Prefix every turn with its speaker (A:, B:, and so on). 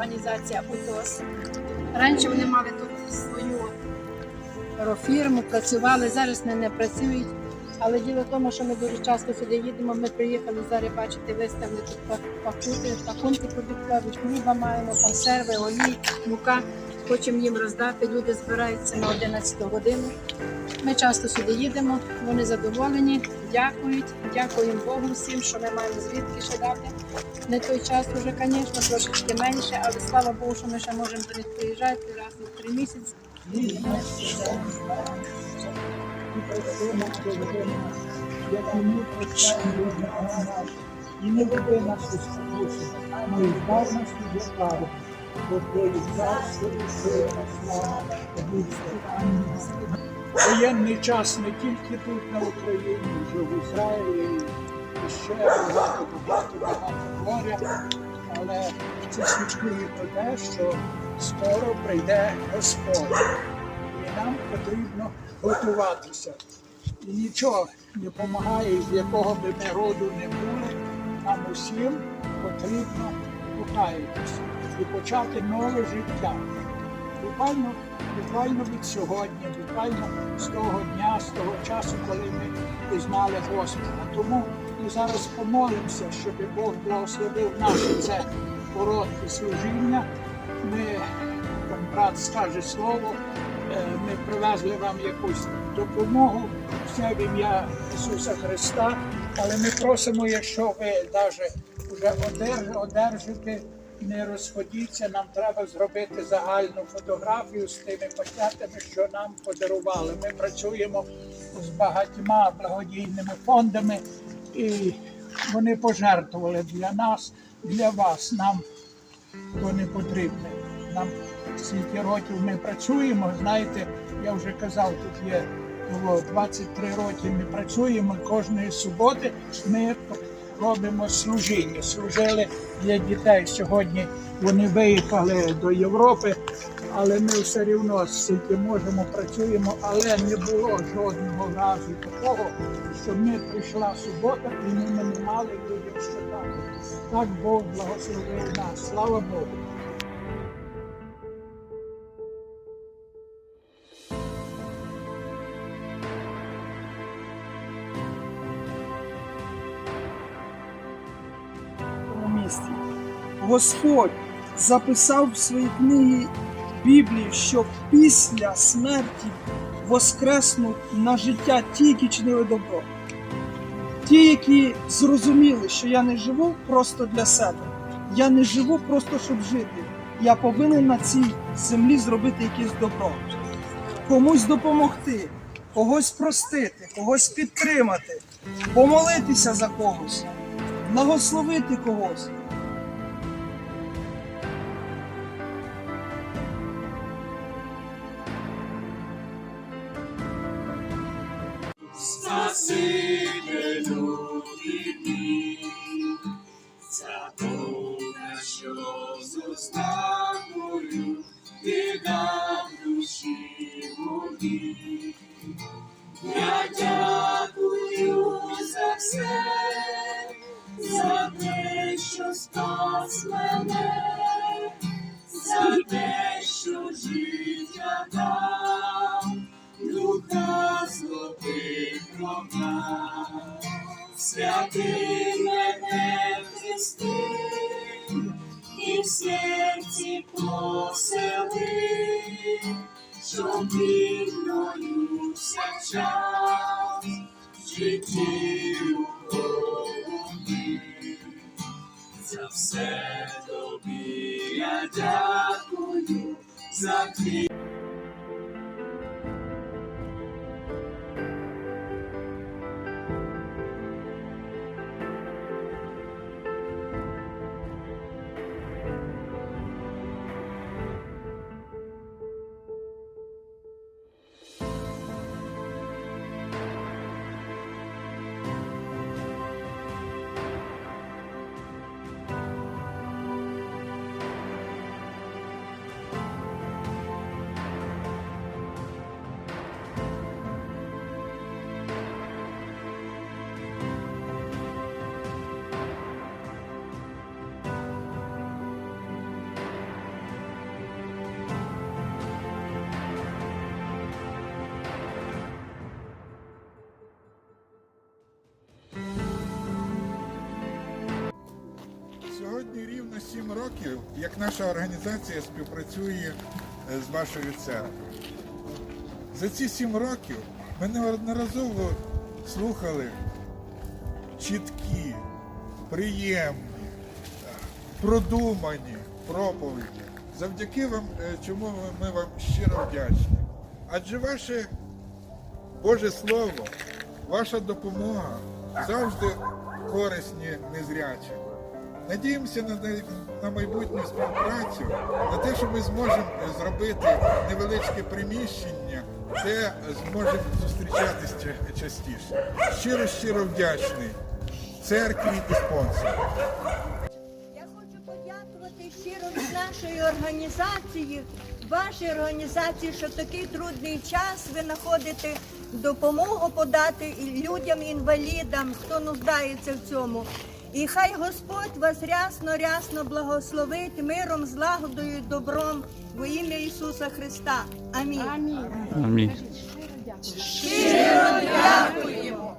A: організація УТОС. Раніше вони мали тут свою фірму, працювали, зараз вони не працюють. Але діло в тому, що ми дуже часто сюди їдемо. Ми приїхали зараз бачите, виставили тут пак- пакунки, пакунки продуктові, хліба маємо, консерви, олій, мука. Хочемо їм роздати. Люди збираються на 11 годину. Ми часто сюди їдемо, вони задоволені, дякують, дякуємо Богу всім, що ми маємо звідки ще дати. Не той час вже, звісно, трошечки менше, але слава Богу, що ми ще можемо до приїжджати раз на три місяці.
B: і не веде нас у спокусу, але й збав нас від Воєнний час не тільки тут на Україні, вже в Ізраїлі і ще багато, багато, багато горя, але це свідчує про те, що скоро прийде Господь. І нам потрібно готуватися. І нічого не допомагає, з якого би ми роду не були, нам усім потрібно покаятися і почати нове життя. Буквально, буквально від сьогодні, буквально з того дня, з того часу, коли ми пізнали Господа. Тому ми зараз помолимося, щоб Бог благословив наше це коротке служіння. Ми, там брат скаже слово, е, ми привезли вам якусь допомогу все в ім'я Ісуса Христа. Але ми просимо, якщо ви навіть вже одер- одержите, не розходіться, нам треба зробити загальну фотографію з тими пакетами, що нам подарували. Ми працюємо з багатьма благодійними фондами, і вони пожертвували для нас, для вас. Нам то не потрібне. Нам скільки років ми працюємо, знаєте, я вже казав, тут є 23 роки ми працюємо кожної суботи. Ми робимо служіння. Служили для дітей. Сьогодні вони виїхали до Європи, але ми все рівно скільки можемо працюємо, але не було жодного разу такого, що ми прийшла субота і ми не мали людям що дати. Так Бог благословив нас. Слава Богу.
C: Цьому. Господь записав в своїй книгі Біблії, що після смерті воскреснуть на життя ті, які чинили добро. Ті, які зрозуміли, що я не живу просто для себе. Я не живу просто, щоб жити. Я повинен на цій землі зробити якесь добро. Комусь допомогти, когось простити, когось підтримати, помолитися за когось благословити когось.
D: Спасителю віки, за Бога, що з останньою ти дав душі. Я дякую за все, за те, що спас мене, Святий мене Христи, і в серці посели, щоб вільною вся час в
E: Сім років, як наша організація співпрацює е, з вашою церквою. За ці сім років ми неодноразово слухали чіткі, приємні, продумані проповіді. Завдяки вам, е, чому ми- вам щиро вдячні. Адже ваше Боже Слово, ваша допомога завжди корисні незрячим. Надіємося на, на майбутню співпрацю, на те, що ми зможемо зробити невеличке приміщення, де зможемо зустрічатись ча- частіше. Щиро щиро вдячний церкві і спонсорам.
F: Я хочу подякувати щиро від нашої організації, вашій організації, що такий трудний час ви знаходите допомогу подати і людям, інвалідам, хто нуждається в цьому. І хай Господь вас рясно, рясно благословить миром, злагодою, і добром во ім'я Ісуса Христа. Амінь.
A: Амінь.
G: Амінь.
A: Щиро
F: дякуємо.